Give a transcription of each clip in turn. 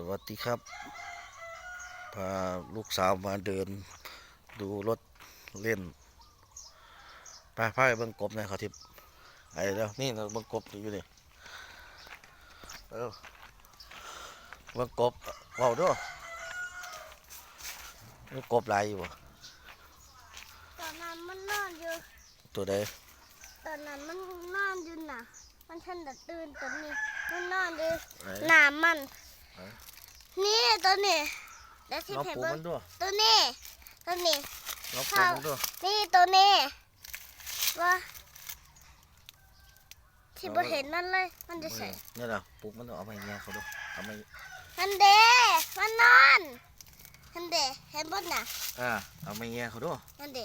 สวัสดีครับ พาลูกสาวมาเดิน ดูรถเล่นไปพาไปเบิ่งกบหนะเขาทิพย์ไอ้เดี๋ยวนี่เราเบิ่งกบอยู่นี่เออเบิ่งกบเบาด้วยนี่กบหลายอยู่บ่ตอนนั้นมันนอนอยู่ ตัวใดตอนนั้นมันนอนอยู่น่ะ มันทันแต่ตื่นตอนนี้มันนอนอยู่ไหนหนามันไห นนี่ตัวนี้เดี๋ยวที่น้องเพปูเบิ้มันด้วยตัวนี้ตัวนี้น้องปูมันด้วยนี่ตัวนี้ว่าที่บ่เห็นนั่นเลย มันจะใส่นี่แหละปลุกมันต้องเอาไปแง่เขาด้วยเอาไปมันเดมันนอนมันเดเห็นบ่น่ะอ่าเอาไปแง่เขาด้วยมันเด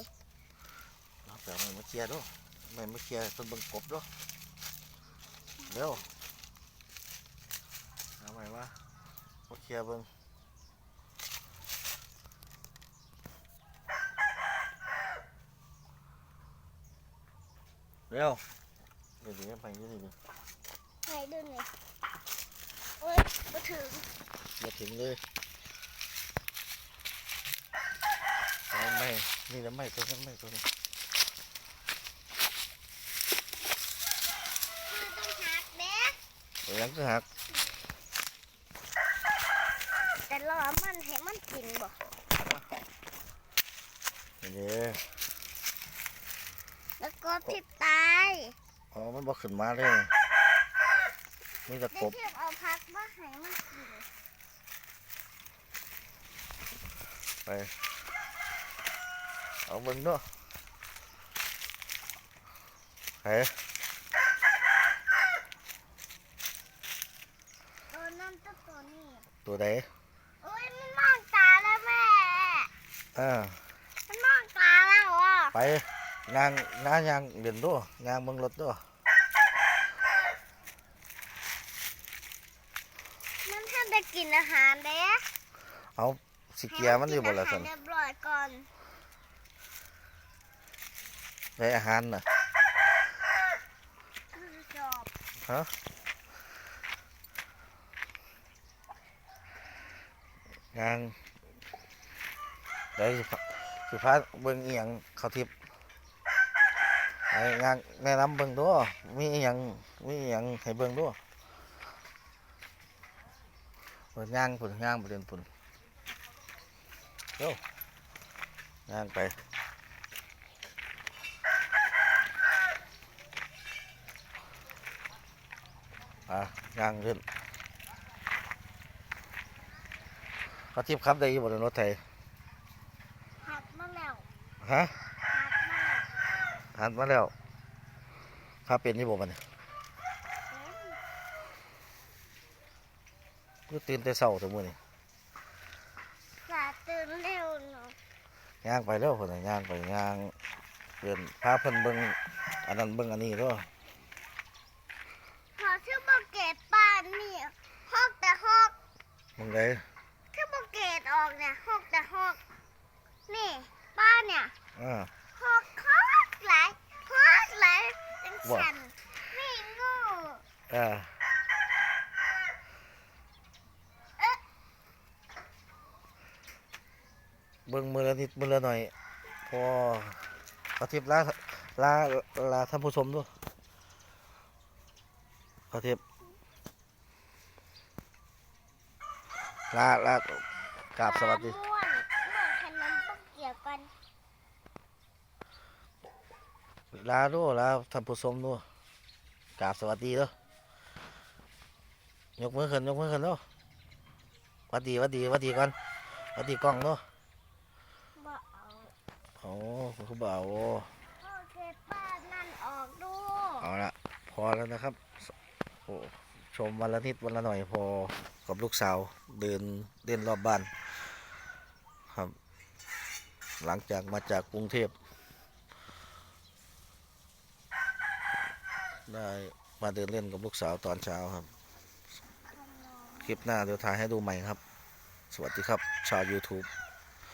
เอาไปเอาไปมาเคลียร์ด้วยเอาไปมาเคลียร์ต้นเบิ่งกบด้วยเร็วเอาไปวะ มาเคลียร์เบิ่งเร็วเดี๋ยวนี้ไปนี่ดิให้ดูนี่โอ้ยมาถึงมาถึงเลยเอาไม่นี่นะไม่ตัวนั้นไม่ตัวนี้คือต้องหักเด้ตัวยังก็หัก แต่รอ มันให้มันกินบ่นี่แล้วก็พริบตายอ๋อมันบอกขึ้นมาเลยนี่ตะได้กบเทียบเอาพักมาให้มันกินไปเอาเบิ่งเนาะเฮ้ยตัวนั้นตัวตัวนี้ตัวใดโอ้ยมันมองตาแล้วแม่ อ่ามันมองตาแล้วอะไปงานงานยางเดินด้วยงานเบิ่งรถด้วยมันท่านได้กินอาหารเด้เอาสิเกียร์มันอยู่บ่ละสันให้มันกินอาหารเรียบร้อยก่อนได้อาหารน่ะคือจอบฮะงาน ได้สิพาสิพเบิ่งเอียงเขาทิพย์งานแนะนำเบิ่งด้วยมีอียงมีอียงให้เบิ่งด้วยเปิดย่างปุ่นย่างประเด็นปุ่นเร็วย่างไปอะย่างขึ้นเขาทิพย์ครับได้ยี่บนรถไทย ฮะหักมาแล้วหันมาแล้วข้าเป็นยี่บมันยเอ๊ะก็ตื่นแต่เช้าแต่มื้อนี่สาตื่นเร็วเนาะย่างไปแล้วคนน่ะย่างไปย่างเดินพาเพิ่นเบิ่งอันนั้นเบิ่งอันนี้เด้อขอชื่อโบเกตป้านนี่ฮอกแต่ฮอกมึงได้ ชื่อโบเกตออกเนี่ยฮอกแต่ฮอกนี่ป้าเนี่ย อ่า ฮอกฮอกหลายฮอกหลายจังสันนี่งู อ่า เอ๊ะ เบิ่งมือละนิดมือละหน่อย พอเอาทิพย์ลาลาลาท่านผู้ชมด้วยเอาทิพย์ลาลากราบสวัสดีม่วนม่วนขนมปักเกี่ยวกันลาด้วยลาท่านผู้ชมด้วยกราบสวัสดีเด้อยกมือขึ้นยกมือขึ้นเด้อหวัดดีหวัดดีหวัดดีก่อนหวัดดีกล้องเด้อบ่เอา โอ้คุณบ่าวโอเคป้านั่นออกดูเอาละพอแล้วนะครับโอ้ชมวันละนิดวันละหน่อยพอกับลูกสาวเดินเล่นรอบบ้านครับ หลังจากมาจากกรุงเทพได้มาเดินเล่นกับลูกสาวตอนเช้าครับ คลิปหน้าเดี๋ยวถ่ายให้ดูใหม่ครับ สวัสดีครับ ชาว YouTube